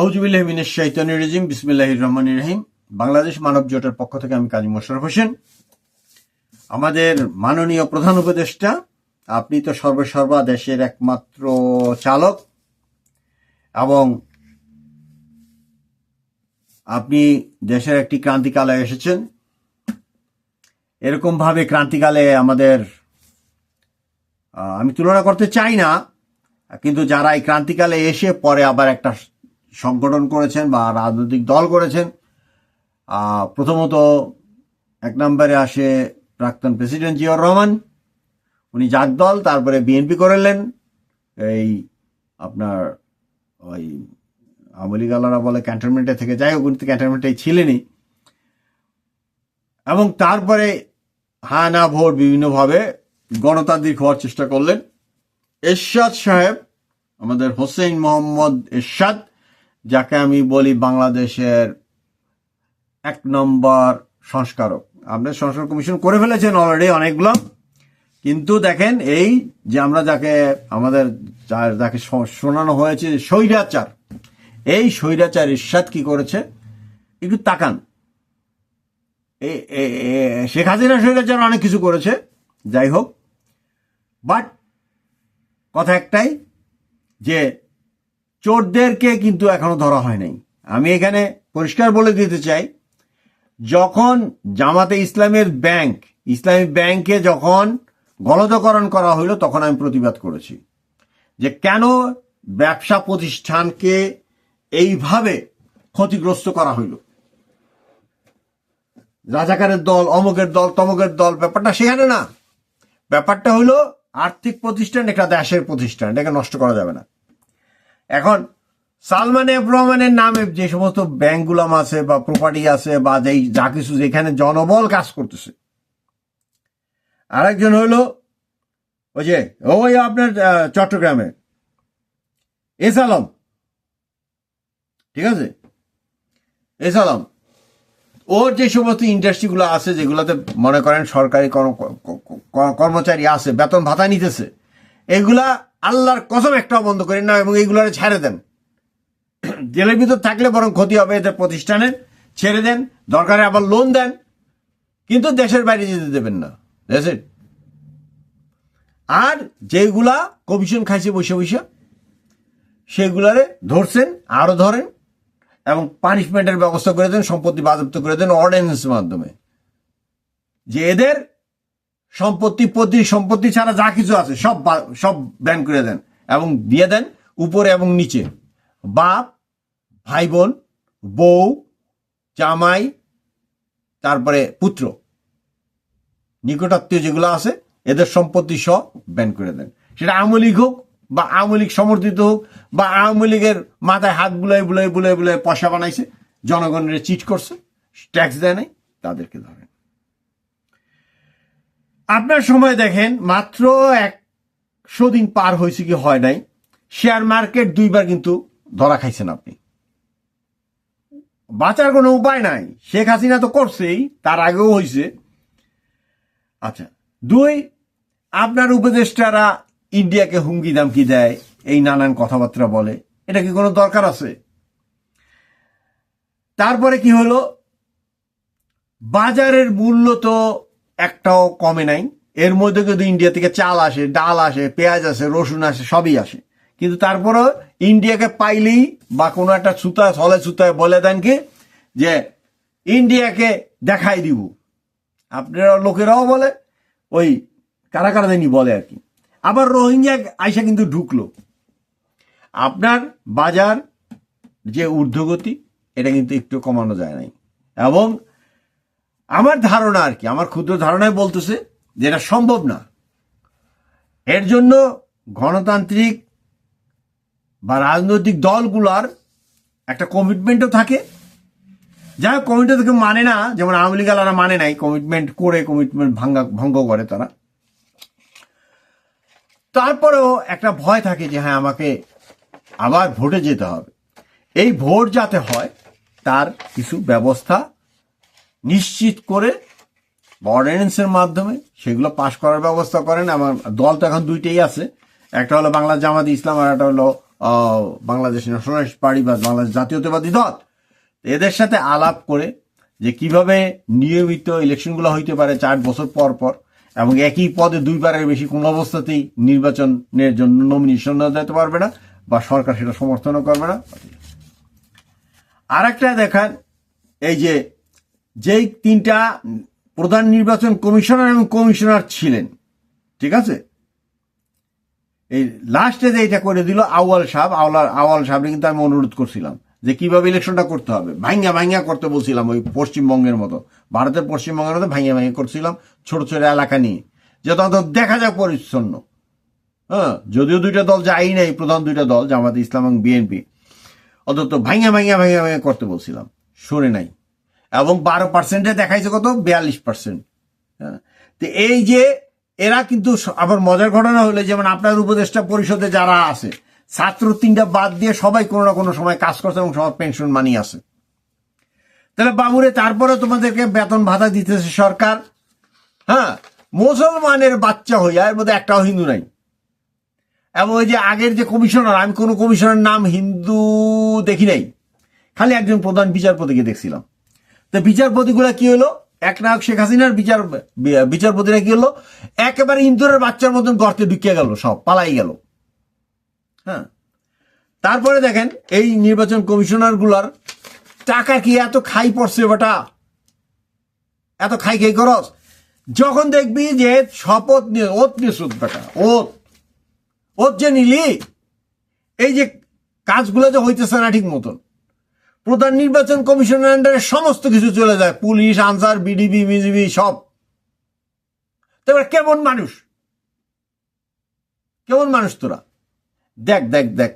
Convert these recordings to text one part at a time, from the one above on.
আউজুবিল্লাহমিনের শাইতানি regime, বিসমিল্লাহির রহমান রহিম। বাংলাদেশ মানব জোটের পক্ষ থেকে আমি কাজী মোশারফ হোসেন। আমাদের মাননীয় প্রধান উপদেষ্টা, আপনি তো সর্বসর্বা দেশের একমাত্র চালক। এবং আপনি দেশের একটি ক্রান্তিকালে এসেছেন। এরকম ভাবে ক্রান্তিকালে আমাদের আমি তুলনা করতে চাই না, কিন্তু যারা এই ক্রান্তিকালে এসে পরে আবার একটা সংগঠন করেছেন বা রাজনৈতিক দল করেছেন। প্রথমত এক নম্বরে আসে প্রাক্তন প্রেসিডেন্ট জিয়াউর রহমান। উনি জাগ দল তারপরে বিএনপি করলেন। এই আপনার ওই আমলি গালারা বলে ক্যান্টনমেন্টে থেকে, যাই হোক, উনি তো ক্যান্টনমেন্টে ছিলেনই। এবং তারপরে হ্যাঁ না ভোট বিভিন্নভাবে গণতান্ত্রিক হওয়ার চেষ্টা করলেন। এরশাদ সাহেব, আমাদের হোসেন মোহাম্মদ এরশাদ যাকে আমি বলি বাংলাদেশের এক নম্বর সংস্কারক। আপনার সংস্কার কমিশন করে ফেলেছেন অলরেডি অনেকগুলো। কিন্তু দেখেন এই যে আমরা যাকে আমাদের যাকে শোনানো হয়েছে স্বৈরাচার, এই স্বৈরাচার ইরশাদ কি করেছে? একটু তাকান। শেখ হাসিনা স্বৈরাচার অনেক কিছু করেছে, যাই হোক। বাট কথা একটাই যে চোরদেরকে কিন্তু এখনও ধরা হয় নাই। আমি এখানে পরিষ্কার বলে দিতে চাই, যখন জামাতে ইসলামের ব্যাংক, ইসলামী ব্যাংকে যখন গলদকরণ করা হইল, তখন আমি প্রতিবাদ করেছি যে কেন ব্যবসা প্রতিষ্ঠানকে এইভাবে ক্ষতিগ্রস্ত করা হইল। রাজাকারের দল, অমুকের দল, তমকের দল, ব্যাপারটা সেখানে না। ব্যাপারটা হলো আর্থিক প্রতিষ্ঠান একটা দেশের প্রতিষ্ঠান, এটাকে নষ্ট করা যাবে না। এখন সালমান এফ রহমানের নামে যে সমস্ত ব্যাংকগুলাম আছে বা প্রপার্টি আছে বা যেই যা কিছু যেখানে জনবল কাজ করতেছে। আরেকজন হইল ওই যে ওই আপনার চট্টগ্রামে। এস আলম। ঠিক আছে? এস আলম। ওর যে সমস্ত ইন্ডাস্ট্রিগুলো আছে, যেগুলোতে মনে করেন সরকারি কর্ম- কর্মচারী আছে, বেতন ভাতা নিতেছে, এগুলা আল্লাহর কসম একটাও বন্ধ করেন না এবং এইগুলারে ছেড়ে দেন। জেলের ভিতর থাকলে বরং ক্ষতি হবে এদের প্রতিষ্ঠানের, ছেড়ে দেন, দরকারে আবার লোন দেন। কিন্তু দেশের বাইরে যেতে দেবেন না। দেশের আর যেগুলা কমিশন খাইছে বসে বসে সেগুলারে ধরছেন, আরও ধরেন এবং পানিশমেন্টের ব্যবস্থা করে দেন, সম্পত্তি বাজেপ্ত করে দেন অর্ডিন্যান্সের মাধ্যমে। যে এদের সম্পত্তি, প্রতি সম্পত্তি ছাড়া যা কিছু আছে, সব সব ব্যান করে দেন এবং দিয়ে দেন উপরে এবং নিচে। বাপ ভাই বোন বউ, জামাই, তারপরে পুত্র। নিকটাত্মীয় যেগুলো আছে, এদের সম্পত্তি সব ব্যান করে দেন। সেটা আওয়ামী লীগ হোক বা আওয়ামী লীগ সমর্থিত হোক বা আওয়ামী লীগের মাথায় হাত বুলাই বুলাই বুলাই বুলাই পয়সা বানাইছে, জনগণের চিট করছে ট্যাক্স দেয় নাই, তাদেরকে ধরেন। আপনার সময় দেখেন, মাত্র একশো দিন পার হয়েছে কি হয় নাই। শেয়ার মার্কেট দুইবার কিন্তু ধরা খাইছেন আপনি। বাঁচার কোনো উপায় নাই। শেখ হাসিনা তো করছেই, তার আগেও হয়েছে। আচ্ছা দুই, আপনার উপদেষ্টারা ইন্ডিয়াকে হুমকি দামকি দেয়, এই নানান কথাবার্তা বলে। এটা কি কোনো দরকার আছে? তারপরে কি হলো? বাজারের মূল্য তো একটাও কমে নাই। এর মধ্যে কিন্তু ইন্ডিয়া থেকে চাল আসে, ডাল আসে, পেঁয়াজ আসে, রসুন আসে, সবই আসে। কিন্তু তারপরও ইন্ডিয়াকে পাইলেই বা কোনো একটা সুতা ছলে সুতায় বলে দেন কি, যে ইন্ডিয়াকে দেখাই দিব। আপনারা লোকেরাও বলে, ওই কারা কারা জানি বলে আর কি। আবার রোহিঙ্গা আইসা কিন্তু ঢুকলো। আপনার বাজার যে ঊর্ধ্বগতি, এটা কিন্তু একটু কমানো যায় নাই। এবং আমার ধারণা আর কি, আমার ক্ষুদ্র ধারণায় বলতেছে যে এটা সম্ভব না। এর জন্য গণতান্ত্রিক বা রাজনৈতিক দলগুলার একটা কমিটমেন্টও থাকে। হোক কমিটমেন্ট থেকে মানে না, যেমন আওয়ামী লীগ আলারা মানে নাই কমিটমেন্ট করে কমিটমেন্ট ভাঙ্গা, ভঙ্গ করে তারা। তারপরেও একটা ভয় থাকে যে হ্যাঁ আমাকে আবার ভোটে যেতে হবে। এই ভোট যাতে হয়, তার কিছু ব্যবস্থা নিশ্চিত করে অর্ডিন্যান্সের মাধ্যমে সেগুলো পাশ করার ব্যবস্থা করেন। আমার দল তো এখন দুইটাই আছে। একটা হলো বাংলা জামাত ইসলাম আর একটা হলো বাংলাদেশ ন্যাশনালিস্ট পার্টি বা বাংলাদেশ জাতীয়তাবাদী দল। এদের সাথে আলাপ করে যে কীভাবে নিয়মিত ইলেকশনগুলো হইতে পারে চার বছর পর পর এবং একই পদে দুইবারের বেশি কোনো অবস্থাতেই নির্বাচনের জন্য নমিনেশন দিতে পারবে না বা সরকার সেটা সমর্থনও করবে না। আর একটা দেখান, এই যে যেই তিনটা প্রধান নির্বাচন কমিশনার এবং কমিশনার ছিলেন। ঠিক আছে? এই লাস্টে যে এটা করে দিল আওয়াল সাহেব আওয়াল আওয়াল সাহেব কিন্তু আমি অনুরোধ করছিলাম যে কীভাবে ইলেকশনটা করতে হবে। ভাঙ্গা ভাঙ্গা করতে বলছিলাম ওই পশ্চিমবঙ্গের মতো। ভারতের পশ্চিমবঙ্গের মতো ভাঙ্গা ভাঙ্গা করছিলাম ছোট ছোট এলাকা নিয়ে। যাতে অন্তত দেখা যাক পরিচ্ছন্ন। হ্যাঁ যদিও দুইটা দল যাই নাই, প্রধান দুইটা দল, জামাত ইসলাম এবং বিএনপি। অন্তত ভাঙ্গা ভাঙ্গা ভাঙ্গা ভাঙ্গা করতে বলছিলাম। শুনে নাই। এবং বারো পার্সেন্টে দেখাইছে কত? বিয়াল্লিশ পার্সেন্ট হ্যাঁ? তো এই যে এরা কিন্তু আবার মজার ঘটনা হলে, যেমন আপনার উপদেষ্টা পরিষদে যারা আছে, ছাত্র তিনটা বাদ দিয়ে সবাই কোনো না কোনো সময় কাজ করছে এবং সবার পেনশন মানি আছে। তাহলে বাবুরে, তারপরে তোমাদেরকে বেতন ভাতা দিতেছে সরকার। হ্যাঁ? মুসলমানের বাচ্চা হইয়া, এর মধ্যে একটাও হিন্দু নাই। এবং ওই যে আগের যে কমিশনার, আমি কোনো কমিশনার নাম হিন্দু দেখি নাই। খালি একজন প্রধান বিচারপতিকে দেখছিলাম। তো বিচারপতিগুলা কি হলো? এক নায়ক শেখ হাসিনার বিচার, বিচারপতিরা কি হলো? একেবারে ইন্দুরের বাচ্চার মতন গর্তে ঢুকিয়ে গেল সব, পালাই গেল। হ্যাঁ? তারপরে দেখেন, এই নির্বাচন কমিশনারগুলার টাকা কি এত খাই পড়ছে বেটা? এত খাই খাই করস যখন দেখবি যে শপথ নিয়ে, ওত নিয়ে সুদ বেটা, ওত। ওত যে নিলি, এই যে কাজগুলো যে হইতেছে না ঠিক মতন। প্রধান নির্বাচন কমিশনের আন্ডারে সমস্ত কিছু চলে যায়। পুলিশ, আনসার, বিডিবি, বিজিবি, সব। তারপরে কেমন মানুষ? কেমন মানুষ তোরা? দেখ দেখ দেখ।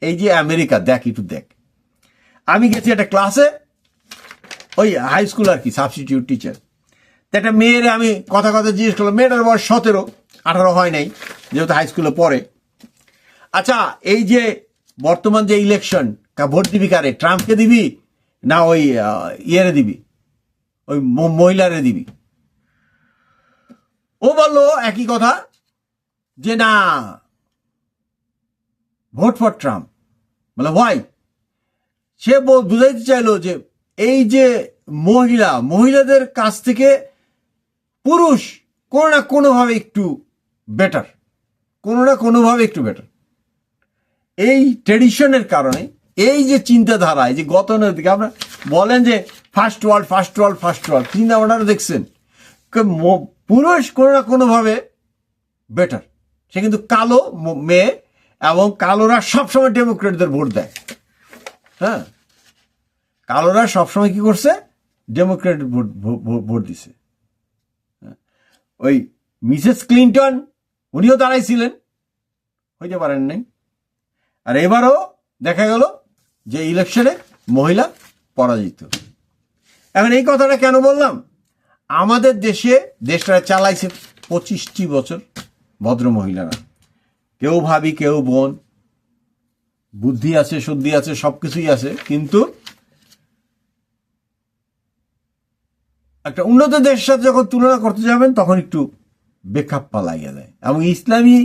এই যে আমেরিকা, দেখ একটু দেখ। আমি গেছি একটা ক্লাসে, ওই হাই স্কুল আর কি সাবস্টিটিউট টিচার তো একটা মেয়ের আমি কথা কথা জিজ্ঞেস করলাম, মেয়েটার বয়স সতেরো, আঠারো হয় নাই, যেহেতু হাই স্কুলে পড়ে। আচ্ছা এই যে বর্তমান যে ইলেকশন ভোট দিবি কারে? ট্রাম্পকে দিবি না ওই ইয়েরে দিবি? ওই মহিলারে দিবি? ও বলল একই কথা যে না, ভোট ফর ট্রাম্প। বলে ওয়াই সে বুঝাইতে চাইলো যে এই যে মহিলা, মহিলাদের কাছ থেকে পুরুষ কোনো না কোনোভাবে একটু বেটার কোনো না কোনোভাবে একটু বেটার এই ট্রেডিশনের কারণে এই যে চিন্তাধারা, এই যে গতানুগতিক আমরা বলেন যে first world first world first world চিন্তা ভাবনাটা দেখছেন। পুরুষ কোনো না কোনোভাবে বেটার সে কিন্তু কালো মেয়ে এবং কালোরা সবসময় ডেমোক্রেটদের ভোট দেয়। হ্যাঁ? কালোরা সবসময় কি করছে? ডেমোক্রেট ভোট ভোট দিছে। হ্যাঁ। ওই মিসেস ক্লিন্টন, উনিও দাঁড়াইছিলেন। হইতে পারেন নাই। আর এবারও দেখা গেল যে ইলেকশনে মহিলা পরাজিত। এখন এই কথাটা কেন বললাম? আমাদের দেশে দেশটা চালাইছে পঁচিশটি বছর ভদ্র মহিলারা। কেউ ভাবি, কেউ বোন। বুদ্ধি আছে, শুদ্ধি আছে সব কিছুই আছে, কিন্তু একটা উন্নত দেশের সাথে যখন তুলনা করতে যাবেন, তখন একটু বেকাপ্পা লাগিয়ে দেয়। এবং ইসলামী,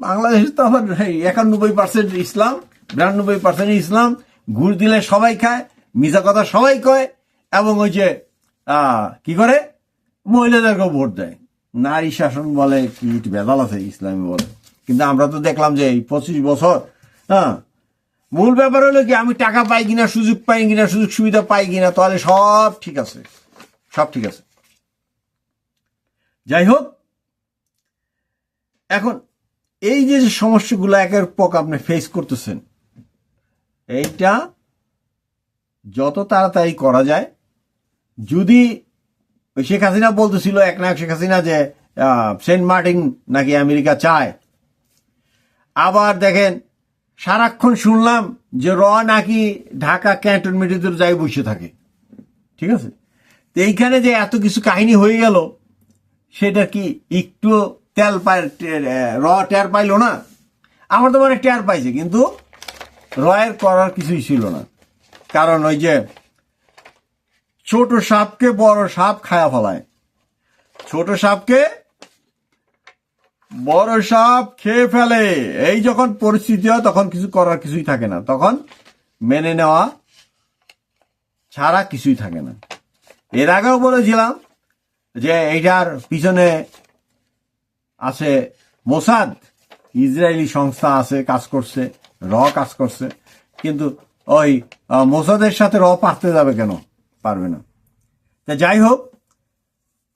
বাংলাদেশে তো আবার একানব্বই পার্সেন্ট ইসলাম, বিরানব্বই পার্সেন্ট ইসলাম ঘুষ দিলে সবাই খায় মিজা কথা সবাই কয়, এবং ওই যে কি করে? মহিলাদেরকেও ভোট দেয়। নারী শাসন বলে কি বেদাল আছে, ইসলামী বলে। কিন্তু আমরা তো দেখলাম যে এই পঁচিশ বছর হ্যাঁ মূল ব্যাপার হলো কি, আমি টাকা পাই কিনা, সুযোগ পাই কিনা, সুযোগ সুবিধা পাই কিনা, তাহলে সব ঠিক আছে, সব ঠিক আছে। যাই হোক, এখন এই যে সমস্যাগুলো একের পক আপনি ফেস করতেছেন এইটা যত তাড়াতাড়ি করা যায়, যদি শেখ হাসিনা বলতেছিল, এক নায়ক শেখ হাসিনা যে সেন্ট মার্টিন নাকি আমেরিকা চায়। আবার দেখেন, সারাক্ষণ শুনলাম যে র নাকি ঢাকা ক্যান্টনমেন্টের যাই বসে থাকে। ঠিক আছে? তো এইখানে যে এত কিছু কাহিনী হয়ে গেল, সেটা কি একটু তেল পাই র টের পাইলো না? আমার তো মানে টের পাইছে, কিন্তু রয়ের করার কিছুই ছিল না। কারণ ওই যে ছোট সাপকে বড় সাপ খায়া ফেলায়। ছোট সাপকে বড় সাপ খেয়ে ফেলে। এই যখন পরিস্থিতি হয়, তখন কিছু করার কিছুই থাকে না। তখন মেনে নেওয়া ছাড়া কিছুই থাকে না। এর আগেও বলেছিলাম যে এইটার পিছনে আছে মোসাদ, ইসরায়েলি সংস্থা আছে, কাজ করছে। র কাজ করছে। কিন্তু ওই মোসাদের সাথে র পারতে যাবে কেন? পারবে না। তা যাই হোক,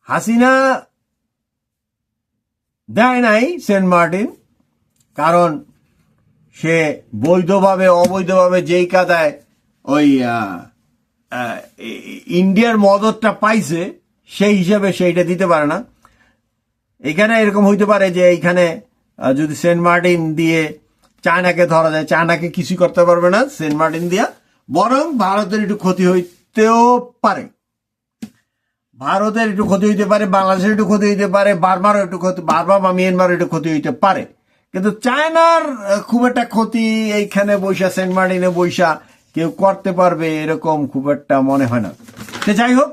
হাসিনা দেয় নাই সেন্ট মার্টিন, কারণ সে বৈধভাবে, অবৈধভাবে যেই কাদায় ওই ইন্ডিয়ার মদতটা পাইছে, সেই হিসাবে সেইটা দিতে পারে না। এখানে এরকম হইতে পারে যে এইখানে যদি সেন্ট মার্টিন দিয়ে চায়নাকে ধরা যায়। চায়নাকে কিছু করতে পারবে না, সেন্ট মার্টিন দিয়া। বরং ভারতের একটু ক্ষতি হইতেও পারে। ভারতের একটু ক্ষতি হইতে পারে, বাংলাদেশের একটু ক্ষতি হইতে পারে, বার্মারও একটু ক্ষতি বারবার বা মিয়ানমারও একটু ক্ষতি হইতে পারে। কিন্তু চায়নার খুব একটা ক্ষতি এইখানে বৈশা, সেন্ট মার্টিনে বৈশা কেউ করতে পারবে এরকম খুব একটা মনে হয় না। তো যাই হোক,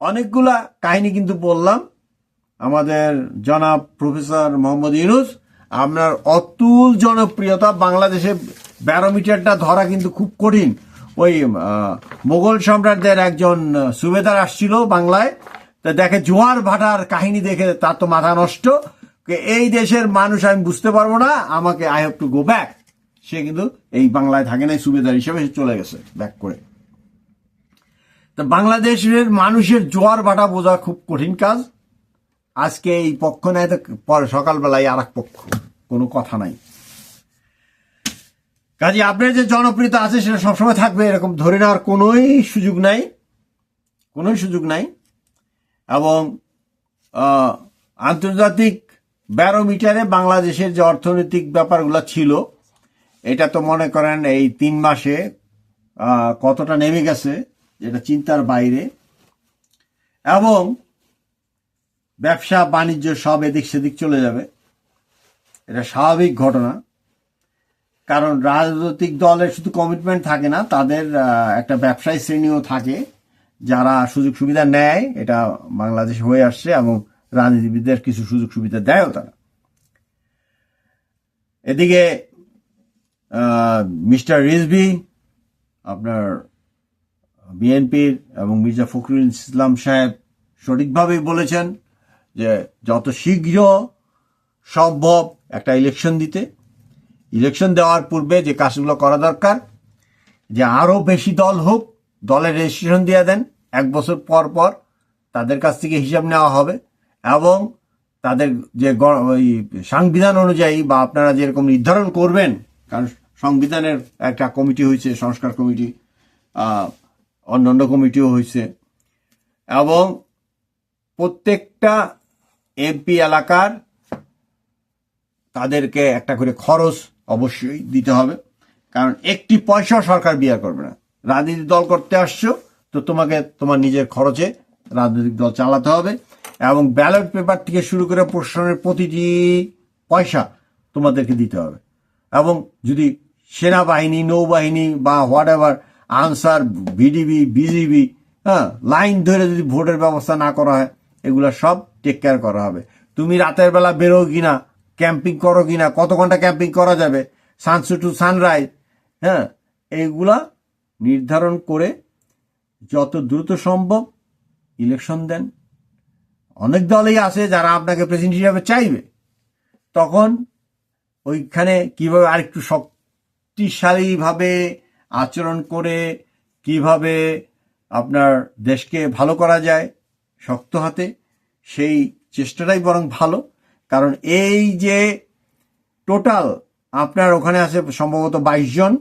অনেকগুলা কাহিনী কিন্তু বললাম। আমাদের জনাব প্রফেসর মোহাম্মদ ইউনুস আপনার অতুল জনপ্রিয়তা বাংলাদেশে ব্যারোমিটারটা ধরা কিন্তু খুব কঠিন। ওই মোগল সম্রাটদের একজন সুবেদার আসছিল বাংলায়। তা দেখে জোয়ার ভাটার কাহিনী দেখে তার তো মাথা নষ্ট। এই দেশের মানুষ আমি বুঝতে পারব না, আমাকে I have to go back. সে কিন্তু এই বাংলায় থাকে না সুবেদার হিসেবে সে চলে গেছে, ব্যাক করে। তা বাংলাদেশের মানুষের জোয়ার ভাটা বোঝা খুব কঠিন কাজ। আজকে এই পক্ষ নেয় তো পরে সকালবেলায় আর এক পক্ষ। কোনো কথা নাই। কাজে আপনার যে জনপ্রিয়তা আছে সেটা সবসময় থাকবে, এরকম ধরে নেওয়ার কোনোই সুযোগ নাই। কোনোই সুযোগ নাই। এবং আন্তর্জাতিক ব্যারোমিটারে বাংলাদেশের যে অর্থনৈতিক ব্যাপারগুলো ছিল, এটা তো মনে করেন এই তিন মাসে কতটা নেমে গেছে, যেটা চিন্তার বাইরে। এবং ব্যবসা, বাণিজ্য সব এদিক সেদিক চলে যাবে। এটা স্বাভাবিক ঘটনা। কারণ রাজনৈতিক দলের শুধু কমিটমেন্ট থাকে না, তাদের একটা ব্যবসায়ী শ্রেণীও থাকে। যারা সুযোগ সুবিধা নেয়, এটা বাংলাদেশে হয়ে আসছে এবং রাজনীতিবিদদের কিছু সুযোগ সুবিধা দেয়ও তারা। এদিকে মিস্টার রিজভি, আপনার বিএনপির এবং মির্জা ফখরুল ইসলাম সাহেব সঠিকভাবেই বলেছেন যে যত শীঘ্র সম্ভব একটা ইলেকশন দিতে। ইলেকশন দেওয়ার পূর্বে যে কাজগুলো করা দরকার, যে আরও বেশি দল হোক, দলের রেজিস্ট্রেশন দিয়ে দেন। এক বছর পর পর তাদের কাছ থেকে হিসাব নেওয়া হবে এবং তাদের যে ওই সংবিধান অনুযায়ী বা আপনারা যেরকম নির্ধারণ করবেন, কারণ সংবিধানের একটা কমিটি হয়েছে, সংস্কার কমিটি অন্যান্য কমিটিও হয়েছে এবং প্রত্যেকটা এমপি এলাকার তাদেরকে একটা করে খরচ অবশ্যই দিতে হবে। কারণ একটি পয়সা সরকার বিয়ার করবে না। রাজনীতি দল করতে আসছো, তো তোমাকে তোমার নিজের খরচে রাজনৈতিক দল চালাতে হবে এবং ব্যালট পেপার থেকে শুরু করে প্রশ্নের প্রতিটি পয়সা তোমাদেরকে দিতে হবে। এবং যদি সেনাবাহিনী, নৌবাহিনী বা whatever Ansar, BDB, BGB হ্যাঁ লাইন ধরে যদি ভোটের ব্যবস্থা না করা হয়, এগুলো সব টেক কেয়ার করা হবে। তুমি রাতের বেলা বেরো কি না ক্যাম্পিং করো কি না কত ঘণ্টা ক্যাম্পিং করা যাবে সানসু টু সানরাইজ হ্যাঁ এইগুলা নির্ধারণ করে যত দ্রুত সম্ভব ইলেকশন দেন। অনেক দলই আছে যারা আপনাকে প্রেসিডেন্ট হিসাবে চাইবে। তখন ওইখানে কীভাবে আরেকটু শক্তিশালীভাবে আচরণ করে কীভাবে আপনার দেশকে ভালো করা যায়, শক্ত হাতে সেই চেষ্টাটাই বরং ভালো। কারণ এই যে টোটাল আপনার ওখানে আছে সম্ভবত বাইশ জন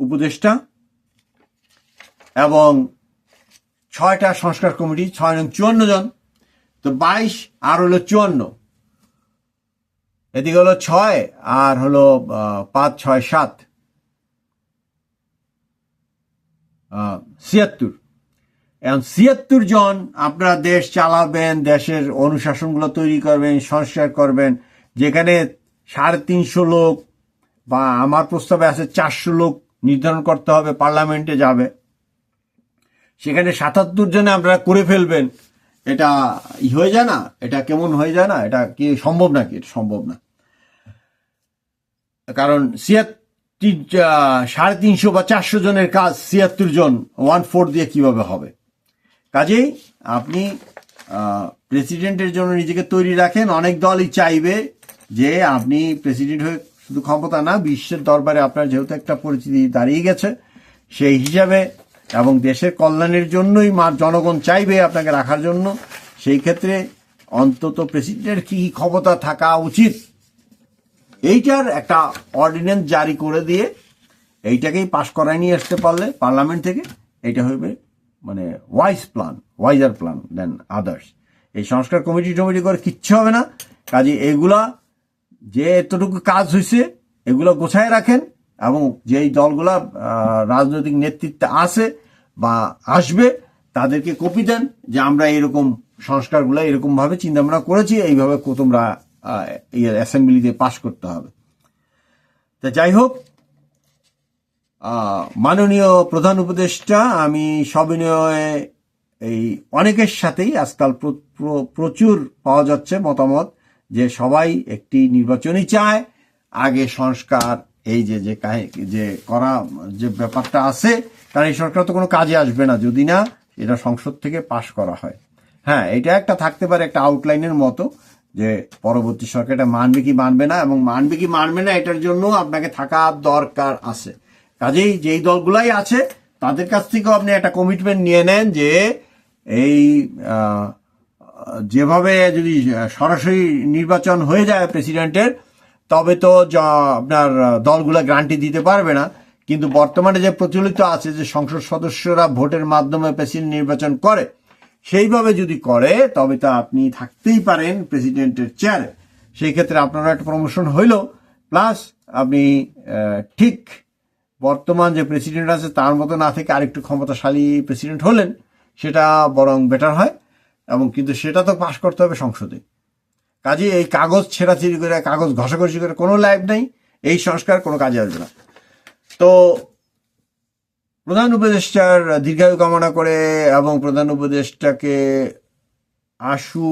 উপদেষ্টা এবং ছয়টা সংস্কার কমিটি, ছয় নং চুয়ান্ন জন। তো বাইশ আর হলো চুয়ান্ন। এদিকে হলো ছয় আর হলো পাঁচ, ছয়, সাত। ছিয়াত্তর। এখন ছিয়াত্তর জন আপনারা দেশ চালাবেন, দেশের অনুশাসনগুলো তৈরি করবেন, সংস্কার করবেন, যেখানে সাড়ে তিনশো লোক বা আমার প্রস্তাবে আছে চারশো লোক নির্ধারণ করতে হবে, পার্লামেন্টে যাবে। সেখানে সাতাত্তর জনে আপনারা করে ফেলবেন। এটা ই হয়ে যায় না? এটা কেমন হয়ে যায় না? এটা কি সম্ভব নাকি? এটা সম্ভব না। কারণ ছিয়াত্তর সাড়ে তিনশো বা চারশো জনের কাজ ছিয়াত্তর জন, ওয়ান ফোর দিয়ে কীভাবে হবে? কাজেই আপনি প্রেসিডেন্টের জন্য নিজেকে তৈরি রাখেন। অনেক দলই চাইবে যে আপনি প্রেসিডেন্ট হয়ে শুধু ক্ষমতা না, বিশ্বের দরবারে আপনার যেহেতু একটা পরিচিতি দাঁড়িয়ে গেছে, সেই হিসাবে এবং দেশের কল্যাণের জন্যই জনগণ চাইবে আপনাকে রাখার জন্য, সেই ক্ষেত্রে অন্তত প্রেসিডেন্টের কি ক্ষমতা থাকা উচিত, এইটার একটা অর্ডিন্যান্স জারি করে দিয়ে এইটাকেই পাশ করায় নিয়ে আসতে পারলে পার্লামেন্ট থেকে, এইটা হবে মানে wise plan wiser plan than others এই সংস্কার কমিটি টমিটি করে কিচ্ছু হবে না। কাজে এগুলা যে এতটুকু কাজ হয়েছে এগুলো গোছায় রাখেন এবং যেই দলগুলা রাজনৈতিক নেতৃত্বে আছে বা আসবে, তাদেরকে কপি দেন যে আমরা এরকম সংস্কারগুলো এরকম ভাবে চিন্তা ভাবনা করেছি, এইভাবে তোমরা অ্যাসেম্বলিতে পাশ করতে হবে। তা যাই হোক মাননীয় প্রধান উপদেষ্টা, আমি সবিনয়ে এই অনেকের সাথেই আজকাল প্র- প্র- প্রচুর পাওয়া যাচ্ছে মতামত যে সবাই একটি নির্বাচনই চায়। আগে সংস্কার, এই যে যে যে করা, যে ব্যাপারটা আছে কারণ এই সরকার তো কোনো কাজে আসবে না। যদি না, এটা সংসদ থেকে পাশ করা হয়। হ্যাঁ এটা একটা থাকতে পারে একটা আউটলাইনের মতো যে পরবর্তী সরকার এটা মানবে কি মানবে না এবং মানবে কি মানবে না এটার জন্য আপনাকে থাকা দরকার আছে। কাজেই যেই দলগুলাই আছে, তাদের কাছ থেকেও আপনি একটা কমিটমেন্ট নিয়ে নেন যে এই যেভাবে যদি সরাসরি নির্বাচন হয়ে যায় প্রেসিডেন্টের তবে তো আপনার দলগুলো গ্রান্টি দিতে পারবে না। কিন্তু বর্তমানে যে প্রচলিত আছে, যে সংসদ সদস্যরা ভোটের মাধ্যমে প্রেসিডেন্ট নির্বাচন করে, সেইভাবে যদি করে, তবে তা আপনি থাকতেই পারেন প্রেসিডেন্টের চেয়ারে সেই ক্ষেত্রে আপনার একটা প্রমোশন হইল। প্লাস আপনি ঠিক বর্তমান যে প্রেসিডেন্ট আছে, তার মতো না থেকে আরেকটু ক্ষমতাশালী প্রেসিডেন্ট হলেন, সেটা বরং বেটার হয় এবং কিন্তু সেটা তো পাশ করতে হবে সংসদে। কাজে এই কাগজ ছেঁড়াছিড়ি করে, কাগজ ঘষাঘষি করে কোনো লাইফ নেই, এই সংস্কার কোনো কাজে আসবে না। তো প্রধান উপদেষ্টার দীর্ঘায়ু কামনা করে এবং প্রধান উপদেষ্টাকে আশু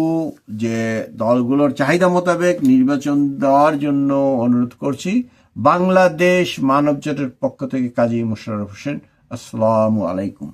যে দলগুলোর চাহিদা মোতাবেক নির্বাচন দেওয়ার জন্য অনুরোধ করছি বাংলাদেশ মানবজোটের পক্ষ থেকে কাজী মুশারফ হোসেন আসসালামু আলাইকুম।